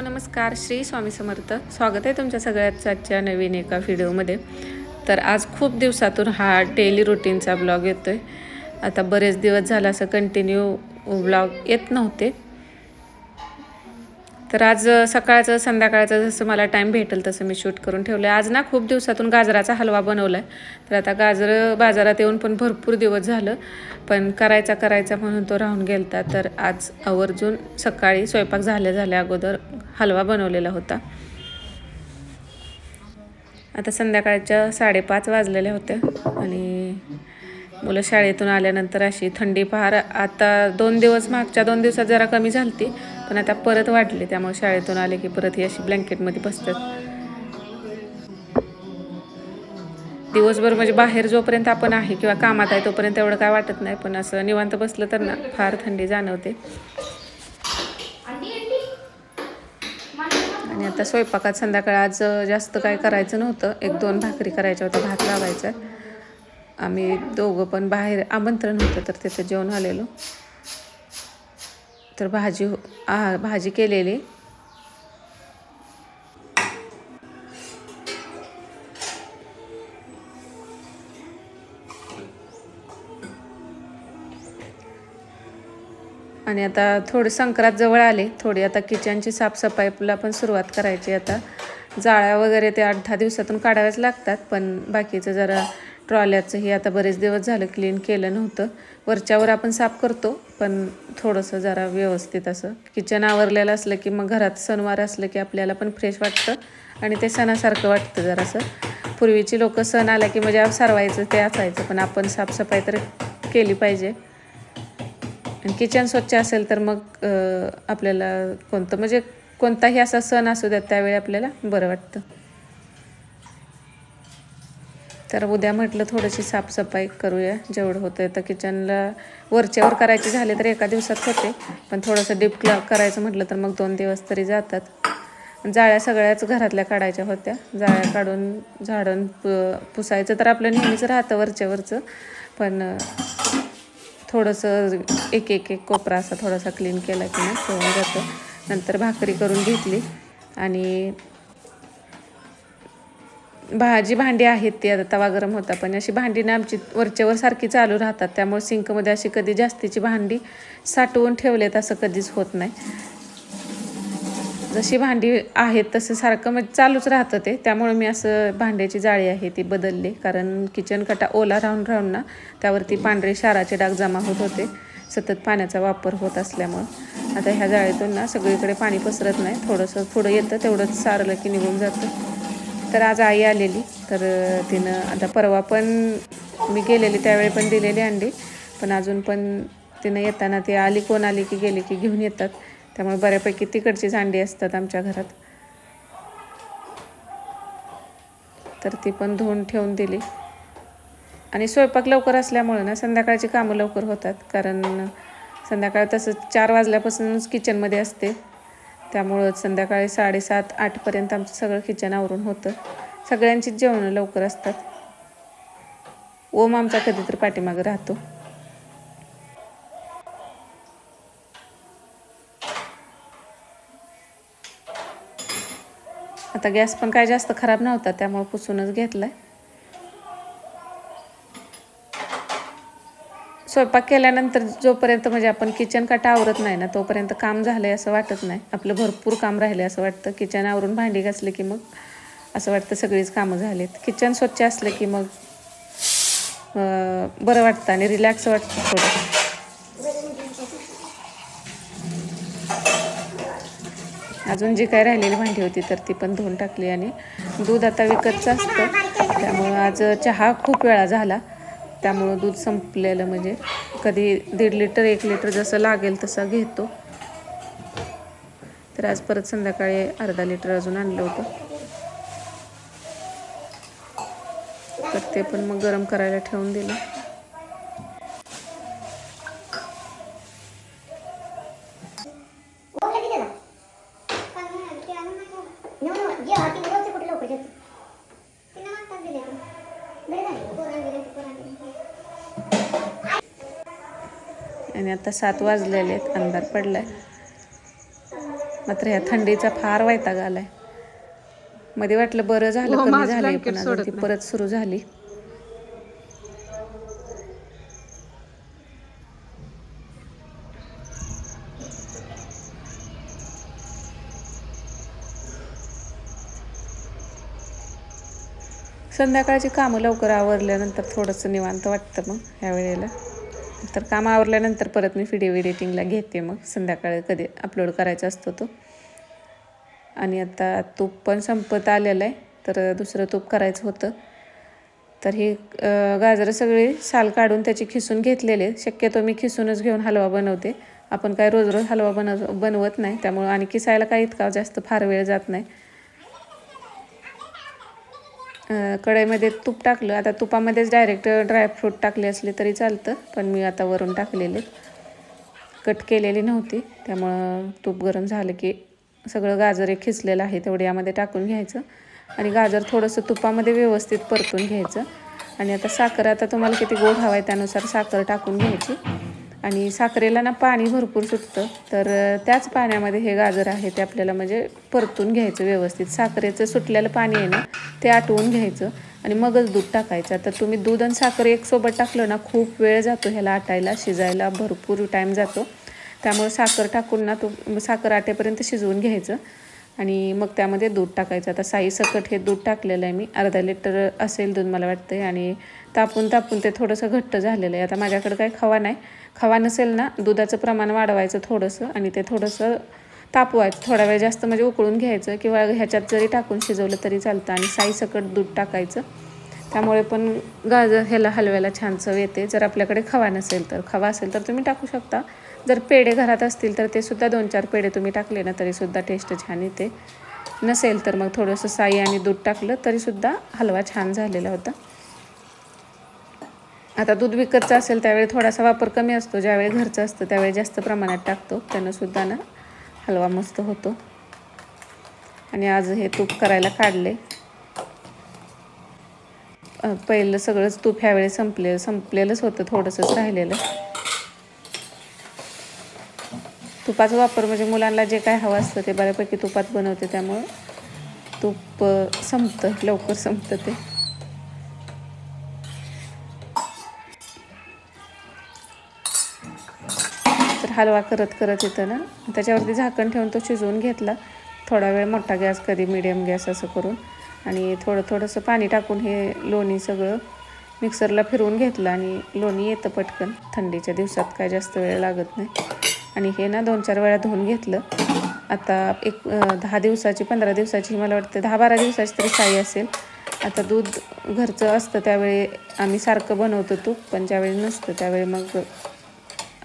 नमस्कार. श्री स्वामी समर्थ. स्वागत आहे तुमच्या सगळ्याच आजच्या नवीन एका व्हिडिओमध्ये. तर आज खूप दिवसातून हा डेली रुटीनचा ब्लॉग येतो आहे आता बरेच दिवस झाला असं कंटिन्यू ब्लॉग येत नव्हते. तर आज सकाळचं संध्याकाळचं जसं मला टाईम भेटेल तसं मी शूट करून ठेवलं आहे आज ना खूप दिवसातून गाजराचा हलवा बनवला आहे तर आता गाजरं बाजारात येऊन पण भरपूर दिवस झालं. पण करायचा करायचा म्हणून तो राहून गेलता. तर आज आवर्जून सकाळी स्वयंपाक झाल्या झाल्या अगोदर हलवा बनवलेला होता. आता संध्याकाळच्या साडेपाच वाजलेल्या होत्या आणि मुलं शाळेतून आल्यानंतर अशी थंडी फार आता दोन दिवस मागच्या दोन दिवसात जरा कमी झालती पण आता परत वाढली. त्यामुळे शाळेतून आले की परत ही अशी ब्लँकेटमध्ये बसतात. दिवसभर म्हणजे बाहेर जोपर्यंत आपण आहे किंवा कामात आहे तोपर्यंत एवढं काय वाटत नाही पण असं निवांत बसलं तर ना फार थंडी जाणवते. आणि आता स्वयंपाकात संध्याकाळ आज जास्त काय करायचं नव्हतं. एक दोन भाकरी करायच्या होत्या भात लावायचा. आम्ही दोघं पण बाहेर आमंत्रण होतं तर तिथं जेवण आलेलो. तर भाजी हो- आ भाजी केलेली. आणि आता थोडी संक्रांत जवळ आले थोडी आता किचनची साफसफाईला पण सुरुवात करायची. आता जाळ्या वगैरे ते आठ दहा दिवसातून काढाव्याच लागतात पण बाकीचं जरा ट्रॉल्याचं हे आता बरेच दिवस झालं क्लीन केलं नव्हतं. वरच्यावर आपण साफ करतो पण थोडंसं जरा व्यवस्थित असं. किचन आवरलेलं असलं की मग घरात सणवार असलं की आपल्याला पण फ्रेश वाटतं आणि ते सणासारखं वाटतं जरासं. पूर्वीची लोक सण आला की म्हणजे सारवायचं ते असायचं पण आपण साफसफाई तर केली पाहिजे. आणि किचन स्वच्छ असेल तर मग आपल्याला कोणतं म्हणजे कोणताही असा सण असू द्यात त्यावेळी आपल्याला बरं वाटतं. तर उद्या म्हटलं थोडीशी साफसफाई करूया जेवढं होतं तर किचनला वरच्यावर करायचे झाले तर एका दिवसात होते पण थोडंसं डीप क्ला करायचं म्हटलं तर मग दोन दिवस तरी जातात. जाळ्या सगळ्याच घरातल्या काढायच्या होत्या. जाळ्या काढून झाडून पुसायचं तर आपलं नेहमीच राहतं वरच्यावरचं पण थोडंसं एक एक एक कोपरा असा थोडासा क्लीन केला की नाही होऊन जातं. नंतर भाकरी करून घेतली आणि भाजी भांडी आहेत ती आता तवा गरम होता पण अशी भांडी ना आमची वरच्यावर सारखी चालू राहतात. त्यामुळे सिंकमध्ये अशी कधी जास्तीची भांडी साठवून ठेवलेत असं कधीच होत नाही. जशी भांडी आहेत तसं सारखं म्हणजे चालूच राहतं ते. त्यामुळे मी असं भांड्याची जाळी आहे ती बदलली. कारण किचन कटा ओला राहून राहून ना त्यावरती पांढरे शाराचे डाग जमा होत होते. सतत पाण्याचा वापर होत असल्यामुळं. आता ह्या जाळीतून ना सगळीकडे पाणी पसरत नाही. थोडंसं पुढं येतं तेवढंच सारलं की निघून जातं. तर आज आई आलेली. तर तिनं आता परवा पण मी गेलेली त्यावेळी पण दिलेली अंडी. पण अजून पण तिनं येताना ती आली कोण आली की गेली की घेऊन येतात. त्यामुळे बऱ्यापैकी तिकडचीच अंडी असतात आमच्या घरात. तर ती पण धुवून ठेवून दिली. आणि स्वयंपाक लवकर असल्यामुळं ना संध्याकाळची कामं लवकर होतात. कारण संध्याकाळ तसं चार वाजल्यापासूनच किचनमध्ये असते. त्यामुळं संध्याकाळी साडेसात आठपर्यंत आमचं सगळं किचन आवरून होतं. सगळ्यांचीच जेवणं लवकर असतात. ओम आमचा कधीतरी पाठीमागं राहतो. आता गॅस पण काय जास्त खराब नव्हता त्यामुळे पुसूनच घेतलाय. स्वयंपाक केल्यानंतर जोपर्यंत म्हणजे आपण किचन काटा आवरत नाही ना तोपर्यंत काम झालंय असं वाटत नाही. आपलं भरपूर काम राहिलं असं वाटतं. किचन आवरून भांडी घासले की मग असं वाटतं सगळीच कामं झालीत. किचन स्वच्छ असलं की मग बरं वाटतं आणि रिलॅक्स वाटतं थोडं. अजून जी काय राहिलेली भांडी होती तर ती पण धुवून टाकली आणि दूध आता विकतचं असतं. त्यामुळं आज चहा खूप वेळा झाला. त्यामुळं दूध संपलेलं म्हणजे कधी दीड लिटर एक लिटर जसं लागेल तसं घेतो. तर आज परत संध्याकाळी अर्धा लिटर अजून आणलं होतं. तर ते पण मग गरम करायला ठेवून दिलं. आणि आता सात वाजलेले आहेत. अंधार पडलाय. मात्र ह्या थंडीचा फार वैताग आलाय. मध्ये वाटलं बरं झालं हो, कमी झाली पण अजून ती. परत सुरू झाली. संध्याकाळची कामं लवकर आवरल्यानंतर थोडंसं निवांत वाटतं मग ह्या वेळेला. तर काम आवरल्यानंतर परत मी व्हिडिओ एडिटिंगला घेते मग. संध्याकाळी कधी अपलोड करायचा असतो तो. आणि आता तूप पण संपत आलेलं आहे तर दुसरं तूप करायचं होतं. तर ही गाजरं सगळी साल काढून त्याची खिसून घेतलेले. शक्यतो मी खिसूनच घेऊन हलवा बनवते. आपण काय रोज रोज हलवा बनव बनवत नाही. त्यामुळं आणि किसायला काही इतका जास्त फार वेळ जात नाही. कढईमध्ये तूप टाकलं. आता तुपामध्येच डायरेक्ट ड्रायफ्रूट टाकले असले तरी चालतं पण मी आता वरून टाकलेले. कट केलेली नव्हती. त्यामुळं तूप गरम झालं की सगळं गाजर एक खिचलेलं आहे तेवढं यामध्ये टाकून घ्यायचं. आणि गाजर थोडंसं तुपामध्ये व्यवस्थित परतून घ्यायचं. आणि आता साखर आता तुम्हाला किती गोड हवा आहे त्यानुसार साखर टाकून घ्यायची. आणि साखरेला ना पाणी भरपूर सुटतं. तर त्याच पाण्यामध्ये हे गाजर आहे ते आपल्याला म्हणजे परतून घ्यायचं व्यवस्थित. साखरेचं सुटलेलं पाणी आहे ना ते आटवून घ्यायचं आणि मगच दूध टाकायचं. तर तुम्ही दूध आणि साखर एक सोबत टाकलं ना खूप वेळ जातो ह्याला आटायला. शिजायला भरपूर टाईम जातो. त्यामुळे साखर टाकून ना तो साखर आटेपर्यंत शिजवून घ्यायचं. आणि मग त्यामध्ये दूध टाकायचं. आता साई सकट हे दूध टाकलेलं आहे मी. अर्धा लिटर असेल दूध मला वाटतं आणि तापून तापून ते थोडंसं घट्ट झालेलं आहे. आता माझ्याकडे काही खवा नाही. खवा नसेल ना दुधाचं प्रमाण वाढवायचं थोडंसं आणि ते थोडंसं तापवायचं. थोडा वेळ जास्त म्हणजे उकळून घ्यायचं किंवा ह्याच्यात जरी टाकून शिजवलं तरी चालतं आणि साई सकट दूध टाकायचं. त्यामुळे पण गाजर ह्याला हलव्याला छान चव येते. जर आपल्याकडे खवा नसेल तर. खवा असेल तर तुम्ही टाकू शकता. जर पेढे घरात असतील तर ते सुद्धा दोन चार पेढे तुम्ही टाकले ना तरीसुद्धा टेस्ट छान येते. नसेल तर मग थोडंसं साई आणि दूध टाकलं तरीसुद्धा हलवा छान झालेला होता. आता दूध विकतचं असेल त्यावेळी थोडासा वापर कमी असतो. ज्यावेळी घरचं असतं त्यावेळी जास्त प्रमाणात टाकतो. त्यानंसुद्धा ना हलवा मस्त होतो. आणि आज हे तूप करायला काढले. पहिलं सगळंच तूप ह्यावेळी संपले संपलेलंच होतं थोडंसंच राहिलेलं. तुपाचा वापर म्हणजे मुलांना जे काय हवं असतं ते बऱ्यापैकी तुपात बनवते त्यामुळं तूप संपतं लवकर संपतं ते. तर हलवा करत करत येतं ना. त्याच्यावरती झाकण ठेवून तो शिजवून घेतला. थोडा वेळ मोठा गॅस कधी मिडियम गॅस असं करून. आणि थोडं थोडंसं पाणी टाकून हे लोणी सगळं मिक्सरला फिरवून घेतलं आणि लोणी येतं पटकन. थंडीच्या दिवसात काय जास्त वेळ लागत नाही. आणि हे ना दोन चार वेळा धुवून घेतलं. आता एक दहा दिवसाची पंधरा दिवसाची मला वाटतं दहा बारा दिवसाची तरी साई असेल. आता दूध घरचं असतं त्यावेळी आम्ही सारखं बनवतो तूप पण ज्यावेळी नसतं त्यावेळी मग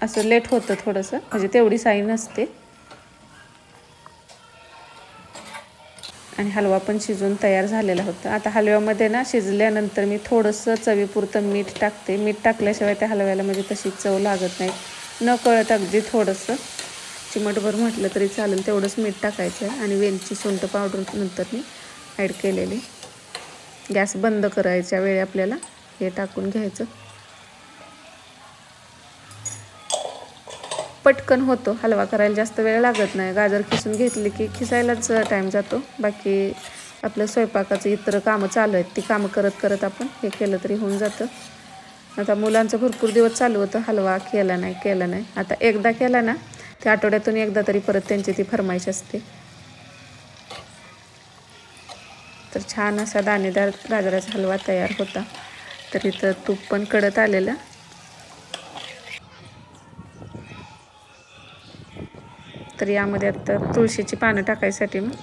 असं लेट होतं थोडंसं. म्हणजे तेवढी साई नसते. आणि हलवा पण शिजून तयार झालेला होता. आता हलव्यामध्ये ना शिजल्यानंतर मी थोडंसं चवीपुरतं मीठ टाकते. मीठ टाकल्याशिवाय त्या हलव्याला म्हणजे तशी चव लागत नाही. न कळत अगदी थोडंसं. चिमटभर म्हटलं तरी चालेल तेवढंच मीठ टाकायचं आहे आणि वेलची सुंठ पावडर नंतर मी ॲड केलेली. गॅस बंद करायच्या वेळी आपल्याला हे टाकून घ्यायचं. पटकन होतो हलवा करायला जास्त वेळ लागत नाही. गाजर किसून घेतली की खिसायलाच टाईम जातो. बाकी आपलं स्वयंपाकाचं इतर कामं चालू आहेत ती कामं करत करत आपण हे केलं तरी होऊन जातं. आता मुलांचं भरपूर दिवस चालू होतं हलवा केला नाही केला नाही. आता एकदा केला ना त्या आठवड्यातून एकदा तरी परत त्यांची ती फरमाईश असते. तर छान असा दाणेदार गाजराचा हलवा तयार होता. तर इथं तूप पण कडत आलेलं. तर यामध्ये आता तुळशीची पानं टाकायसाठी मग.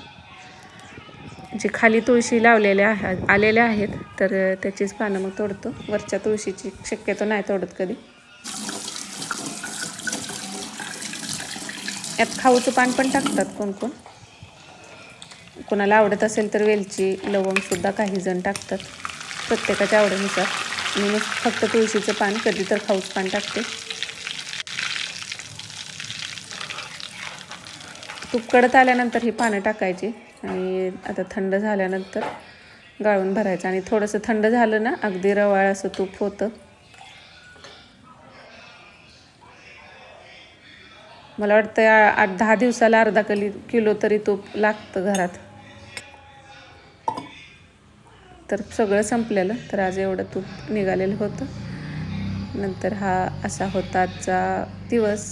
जे खाली तुळशी लावलेल्या आहेत आलेल्या आहेत तर त्याचीच पानं मग तोडतो. वरच्या तुळशीची शक्यतो नाही तोडत कधी. यात खाऊचं पान पण टाकतात कोण कोण. कोणाला आवडत असेल तर वेलची लवंगसुद्धा काही जण टाकतात प्रत्येकाच्या आवडीनुसार. मी मग फक्त तुळशीचं पान कधी तर खाऊचं पान टाकते. तूप कडत आल्यानंतर ही पानं टाकायची. आणि आता थंड झाल्यानंतर गाळून भरायचं. आणि थोडंसं थंड झालं ना अगदी रवाळ असं तूप होतं. मला वाटतं आठ दहा दिवसाला अर्धा कली किलो तरी तूप लागतं घरात. तर सगळं संपलेलं तर आज एवढं तूप निघालेलं होतं. नंतर हा असा होता आजचा दिवस.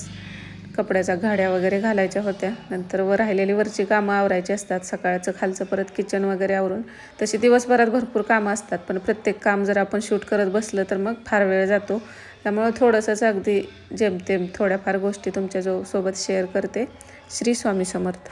कपड्याच्या घाड्या वगैरे घालायच्या होत्या. नंतर वर राहिलेली वरची कामं आवरायची असतात. सकाळचं खालचं परत किचन वगैरे आवरून. तशी दिवसभरात भरपूर कामं असतात. पण प्रत्येक काम जर आपण शूट करत बसलं तर मग फार वेळ जातो. त्यामुळं थोडंसंच अगदी जेमतेम थोड्याफार गोष्टी तुमच्या जो सोबत शेअर करते. श्री स्वामी समर्थ.